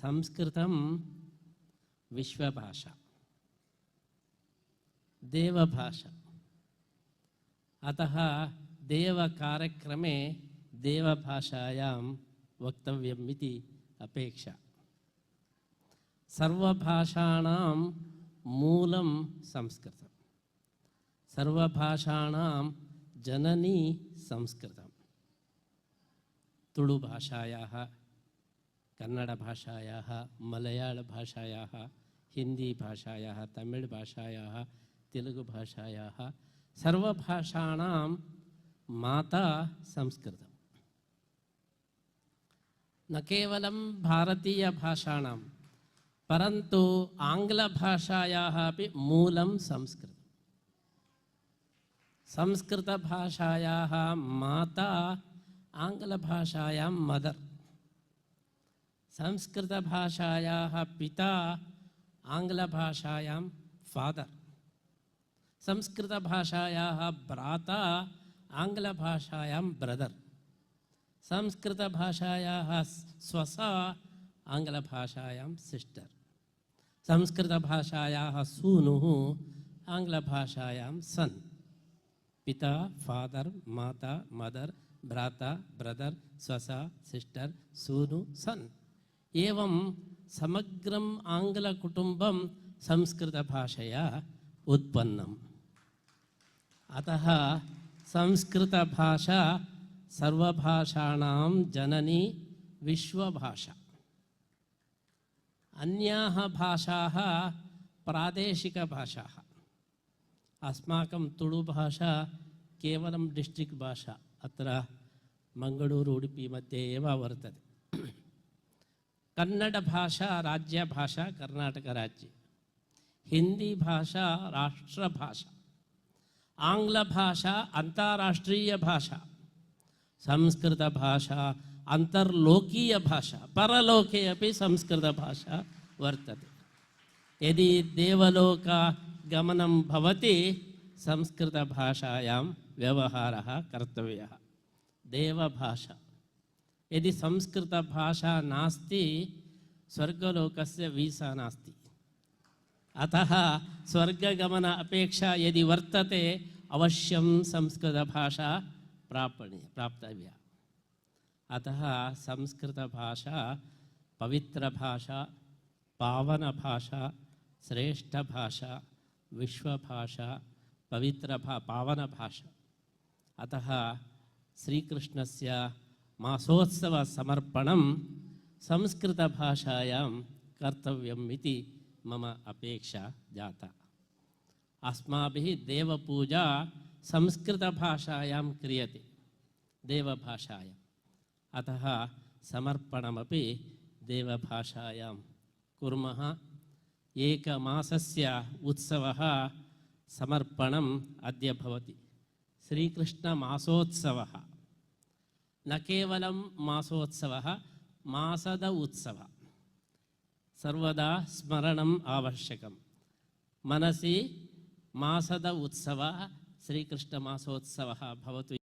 संस्कृतम विश्वभाषा। देवभाषा। अतः देवकार्यक्रमे देवभाषायां वक्तव्यम् इति अपेक्षा। सर्वभाषाणां संस्कृत संस्कृतं सर्वभाषाणां जननी संस्कृतं तुळुभाषायाः कन्नडभाषायाः मलयाळभाषायाः हिन्दीभाषायाः तमिळ्भाषायाः तेलुगुभाषायाः सर्वभाषाणां माता संस्कृतं न केवलं भारतीयभाषाणां परन्तु आङ्ग्लभाषायाः अपि मूलं संस्कृतं संस्कृतभाषायाः माता आङ्ग्लभाषायां मदर् संस्कृतभाषायाः पिता आङ्ग्लभाषायां फादर्। संस्कृतभाषायाः भ्राता आङ्ग्लभाषायां ब्रदर्। संस्कृतभाषायाः स्वसा आङ्ग्लभाषायां सिस्टर्। संस्कृतभाषायाः सूनुः आङ्ग्लभाषायां सन्। पिता, फादर्, माता, मदर्, भ्राता, ब्रदर्, स्वसा, सिस्टर्, सूनु, सन्। ఏం సమగ్రం ఆంగ్ల కుటుంబం సంస్కృత సంస్కృతభాషయా ఉత్పన్నం. అత సంస్కృత భాష సర్వభాషాణం జనని విశ్వభాష. అన్యా భాషా ప్రాదేశిక ప్రాదేశికభాషా అస్మాకం తుళుభాష కేవలం డిస్ట్రిక్ట్ భాష. అత్ర మంగళూరు ఉడిపి మధ్య ఏ వర్తది. ಕನ್ನಡ ಭಾಷಾ ರಾಜ್ಯ ಭಾಷಾ ಕರ್ನಾಟಕ ರಾಜ್ಯ. ಹಿಂದಿ ಭಾಷಾ ರಾಷ್ಟ್ರ ಭಾಷಾ. ಆಂಗ್ಲ ಭಾಷಾ ಅಂತಾರಾಷ್ಟ್ರೀಯ ಭಾಷಾ. ಸಂಸ್ಕೃತ ಭಾಷಾ ಅಂತರ್ಲೋಕೀಯ ಭಾಷಾ. ಪರಲೋಕೆ ಅಪಿ ಸಂಸ್ಕೃತ ಭಾಷಾ ವರ್ತದೆ. ಯದಿ ದೇವಲೋಕ ಗಮನಂ ಭವತಿ ಸಂಸ್ಕೃತ ಭಾಷಾಯಾಂ ವ್ಯವಹಾರ ಕರ್ತವ್ಯ. ದೇವಭಾಷಾ यदि संस्कृतभाषा नास्ति स्वर्गलोकस्य वीसा नास्ति अतः स्वर्गगमन अपेक्षा यदि वर्तते अवश्यं संस्कृतभाषा प्रापणीया प्राप्तव्या अतः संस्कृतभाषा पवित्रभाषा पावनभाषा श्रेष्ठभाषा विश्वभाषा पवित्रभा पावनभाषा अतः श्रीकृष्णस्य मासोत्सवसमर्पणं संस्कृतभाषायां कर्तव्यम् इति मम अपेक्षा जाता। अस्माभिः देवपूजा संस्कृतभाषायां क्रियते देवभाषायाम् अतः समर्पणमपि देवभाषायां कुर्मः। एकमासस्य उत्सवः समर्पणम् अद्य भवति। श्रीकृष्णमासोत्सवः। నకేవలం మాసోత్సవ మాసద ఉత్సవ. సర్వదా స్మరణం ఆవశ్యకం. మనసి మాసద ఉత్సవ శ్రీకృష్ణ మాసోత్సవ భవతు